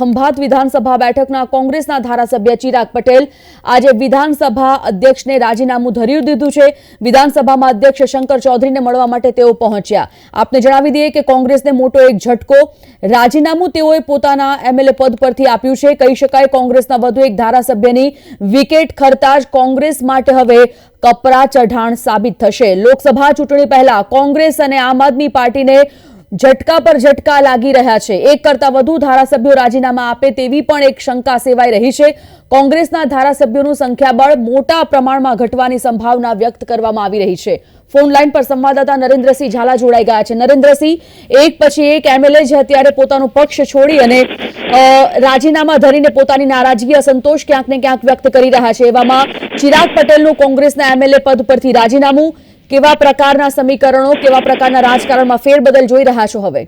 ખંભાત વિધાનસભા બેઠકના કોંગ્રેસના ધારાસભ્ય ચિરાગ પટેલ આજે વિધાનસભા અધ્યક્ષને રાજીનામું ધરી દીધું છે. વિધાનસભામાં અધ્યક્ષ શંકર ચૌધરીને મળવા માટે તેઓ પહોંચ્યા. આપને જણાવી દઈએ કે કોંગ્રેસને મોટો એક ઝટકો રાજીનામું તેઓએ પોતાના એમએલએ પદ પરથી આપ્યું છે. કહી શકાય કોંગ્રેસના વધુ એક ધારાસભ્યની વિકેટ ખરતા જ કોંગ્રેસ માટે હવે કપરા ચઢાણ સાબિત થશે. લોકસભા ચૂંટણી પહેલા કોંગ્રેસ અને આમ આદમી પાર્ટીને ઝટકા પર ઝટકા લાગી રહ્યા છે. એક કરતા વધુ ધારાસભ્યો રાજીનામા આપે તેવી પણ એક શંકા સેવાઈ રહી છે. કોંગ્રેસના ધારાસભ્યોનું સંખ્યાબળ મોટા પ્રમાણમાં ઘટવાની સંભાવના વ્યક્ત કરવામાં આવી રહી છે. ફોન લાઈન પર સંવાદદાતા નરેન્દ્રસિંહ ઝાલા જોડાઈ ગયા છે. નરેન્દ્રસિંહ, એક પછી એક એમએલએ જે અત્યારે પોતાનું પક્ષ છોડી અને રાજીનામા ધરીને પોતાની નારાજગી, અસંતોષ ક્યાંક ને ક્યાંક વ્યક્ત કરી રહ્યા છે. એવામાં ચિરાગ પટેલનું કોંગ્રેસના એમએલએ પદ પરથી રાજીનામું કેવા પ્રકારના સમીકરણો કેવા પ્રકારના રાજકારણમાં ફેરબદલ જોઈ રહ્યા છો હવે?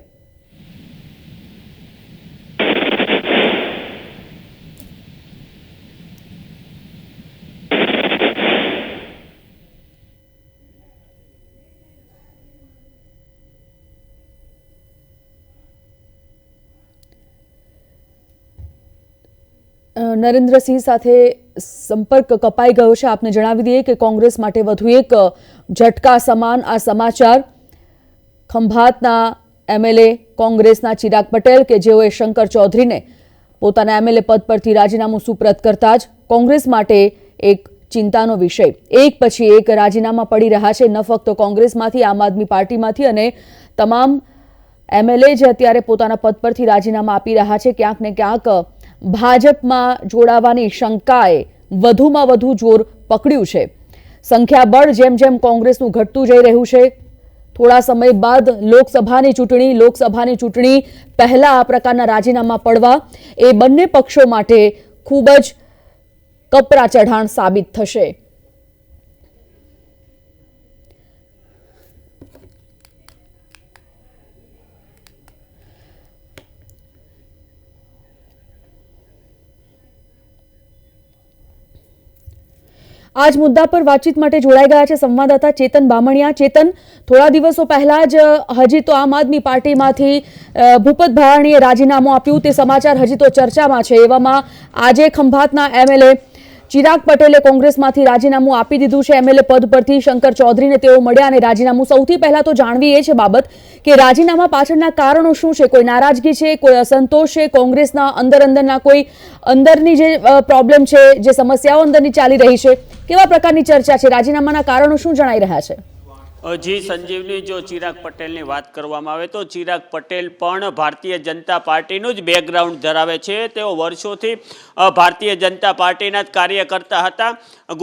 નરેન્દ્રસિંહ સાથે સંપર્ક કપાઈ ગયો છે. આપને જણાવી દઈએ કે કોંગ્રેસ માટે વધુ એક ઝટકા સમાન આ સમાચાર. ખંભાતના એમએલએ કોંગ્રેસના ચિરાગ પટેલ કે જેઓએ શંકર ચૌધરીને પોતાના એમએલએ પદ પરથી રાજીનામું સુપ્રત કરતા જ કોંગ્રેસ માટે એક ચિંતાનો વિષય. એક પછી એક રાજીનામા પડી રહ્યા છે. ન ફક્ત કોંગ્રેસમાંથી, આમ આદમી પાર્ટીમાંથી અને તમામ એમએલએ જે અત્યારે પોતાના પદ પરથી રાજીનામા આપી રહ્યા છે, ક્યાંક ને ક્યાંક ભાજપમાં જોડાવાની શંકાએ વધુમાં વધુ જોર પકડ્યું છે. સંખ્યાબળ જેમ જેમ કોંગ્રેસનું ઘટતું જઈ રહ્યું છે, થોડા સમય બાદ લોકસભાની ચૂંટણી લોકસભાની ચૂંટણી પહેલા આ પ્રકારના રાજીનામા પડવા એ બંને પક્ષો માટે ખૂબ જ કપરા ચઢાણ સાબિત થશે. આજ મુદ્દા પર વાતચીત માટે જોડાઈ ગયા છે સંવાદદાતા ચેતન બામણિયા. ચેતન, થોડા દિવસો પહેલા જ હજી તો આમ આદમી પાર્ટીમાંથી ભૂપત ભાયાણીએ રાજીનામું આપ્યું. તે સમાચાર હજી તો ચર્ચામાં છે. એવામાં આજે ખંભાતના એમએલએ ચિરાગ પટેલે કોંગ્રેસમાંથી રાજીનામું આપી દીધું છે. એમએલએ પદ પરથી શંકર ચૌધરીને તેઓ મળ્યા અને રાજીનામું સૌથી પહેલા તો જાણવી એ છે બાબત કે રાજીનામા પાછળના કારણો શું છે? કોઈ નારાજગી છે? કોઈ અસંતોષ છે? કોંગ્રેસના અંદર અંદરના કોઈ અંદરની જે પ્રોબ્લેમ છે, જે સમસ્યાઓ અંદરની ચાલી રહી છે, કેવા પ્રકારની ચર્ચા છે? રાજીનામાના કારણો શું જણાઈ રહ્યા છે? જી સંજીવની જો ચિરાગ પટેલની વાત કરવામાં આવે તો ચિરાગ પટેલ પણ ભારતીય જનતા પાર્ટીનું જ બેકગ્રાઉન્ડ ધરાવે છે. તેઓ વર્ષોથી ભારતીય જનતા પાર્ટીના જ કાર્યકર્તા હતા.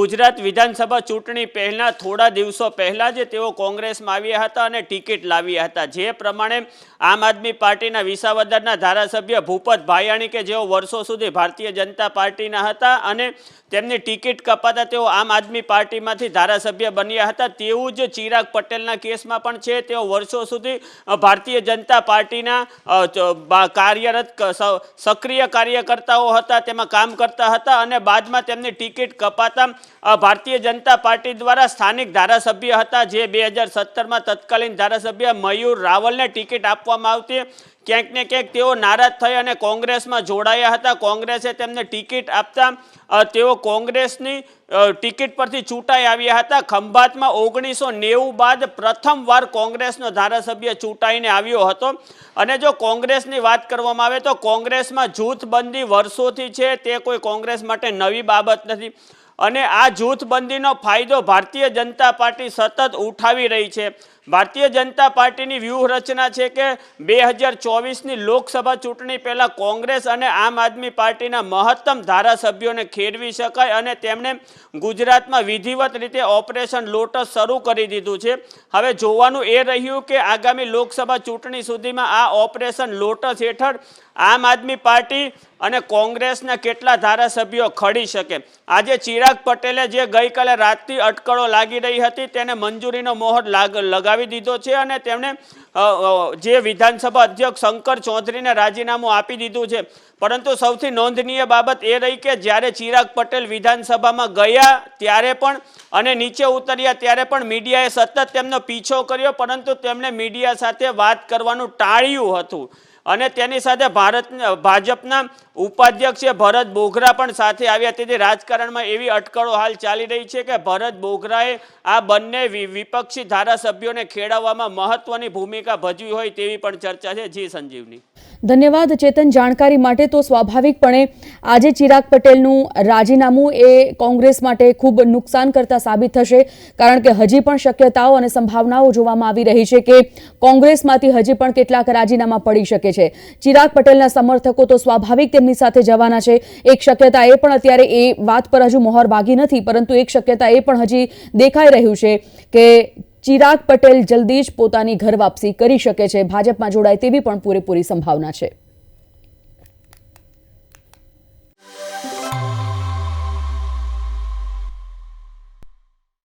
ગુજરાત વિધાનસભા ચૂંટણી પહેલાં, થોડા દિવસો પહેલાં જ તેઓ કોંગ્રેસમાં આવ્યા હતા અને ટિકિટ લાવ્યા હતા. જે પ્રમાણે આમ આદમી પાર્ટીના વિસાવદરના ધારાસભ્ય ભૂપત ભાયાણી કે જેઓ વર્ષો સુધી ભારતીય જનતા પાર્ટીના હતા અને તેમની ટિકિટ કપાતા તેઓ આમ આદમી પાર્ટીમાંથી ધારાસભ્ય બન્યા હતા, તેવું જ ચિરાગ પટેલના કેસમાં પણ છે. તેઓ વર્ષો સુધી ભારતીય જનતા પાર્ટીના કાર્યરત સક્રિય કાર્યકર્તાઓ હતા. તેમાં કામ કરતા હતા અને બાદમાં તેમની ટિકિટ કપાતા ભારતીય જનતા પાર્ટી દ્વારા સ્થાનિક ધારાસભ્ય હતા, જે બે હજાર સત્તરમાં તત્કાલીન ધારાસભ્ય મયુર રાવલને ટિકિટ આપવામાં આવતી. ક્યાંક ને ક્યાંક તેઓ નારાજ થઈ અને કોંગ્રેસમાં જોડાયા હતા. કોંગ્રેસે તેમને ટિકિટ આપતા તેઓ કોંગ્રેસની ટિકિટ પરથી ચૂંટાઈ આવ્યા હતા. ખંભાતમાં ઓગણીસો નેવું બાદ પ્રથમવાર કોંગ્રેસનો ધારાસભ્ય ચૂંટાઈને આવ્યો હતો. અને જો કોંગ્રેસની વાત કરવામાં આવે તો કોંગ્રેસમાં જૂથબંધી વર્ષોથી છે, તે કોઈ કોંગ્રેસ માટે નવી બાબત નથી. અને આ જૂથબંધીનો ફાયદો ભારતીય જનતા પાર્ટી સતત ઉઠાવી રહી છે. ભારતીય જનતા પાર્ટીની વ્યૂહરચના છે કે બે હજાર ચોવીસની લોકસભા ચૂંટણી પહેલાં કોંગ્રેસ અને આમ આદમી પાર્ટીના મહત્તમ ધારાસભ્યોને ખેડવી શકાય અને તેમણે ગુજરાતમાં વિધિવત રીતે ઓપરેશન લોટસ શરૂ કરી દીધું છે. હવે જોવાનું એ રહ્યું કે આગામી લોકસભા ચૂંટણી સુધીમાં આ ઓપરેશન લોટસ હેઠળ આમ આદમી પાર્ટી અને કોંગ્રેસના કેટલા ધારાસભ્યો ખડી શકે? આજે ચિરાગ પટેલે જે ગઈકાલે રાતથી અટકળો લાગી રહી હતી તેને મંજૂરીનો મોહર લાગ લગાવી દીધો છે અને તેમણે જે વિધાનસભા અધ્યક્ષ શંકર ચૌધરીને રાજીનામું આપી દીધું છે. પરંતુ સૌથી નોંધનીય બાબત એ રહી કે જ્યારે ચિરાગ પટેલ વિધાનસભામાં ગયા ત્યારે પણ અને નીચે ઉતર્યા ત્યારે પણ મીડિયાએ સતત તેમનો પીછો કર્યો, પરંતુ તેમણે મીડિયા સાથે વાત કરવાનું ટાળ્યું હતું. અને તેની સાથે ભારત, ભાજપના ઉપાધ્યક્ષ ભરત બોઘરા પણ સાથે આવ્યા. તેથી રાજકારણમાં એવી અટકળો હાલ ચાલી રહી છે કે ભરત બોઘરાએ આ બંને વિપક્ષી ધારાસભ્યોને ખેડાવવામાં મહત્વની ભૂમિકા ભજવી હોય તેવી પણ ચર્ચા છે જી સંજીવની. ધન્યવાદ ચેતન. જાણકારી માટે તો સ્વાભાવિકપણે આજે ચિરાગ પટેલનું રાજીનામું એ કોંગ્રેસ માટે ખૂબ નુકસાન કરતા સાબિત થશે, કારણ કે હજી પણ શક્યતાઓ અને સંભાવનાઓ જોવામાં આવી રહી છે કે કોંગ્રેસમાંથી હજી પણ કેટલાક રાજીનામા પડી શકે છે. ચિરાગ પટેલના સમર્થકો તો સ્વાભાવિક તેમની સાથે જવાના છે. એક શક્યતા એ પણ અત્યારે એ વાત પર હજુ મોહર વાગી નથી, પરંતુ એક શક્યતા એ પણ હજી દેખાઈ રહ્યું છે કે ચિરાગ પટેલ જલ્દી જ પોતાની ઘર વાપસી કરી શકે છે. ભાજપમાં જોડાય તેવી પણ પૂરેપૂરી સંભાવના છે.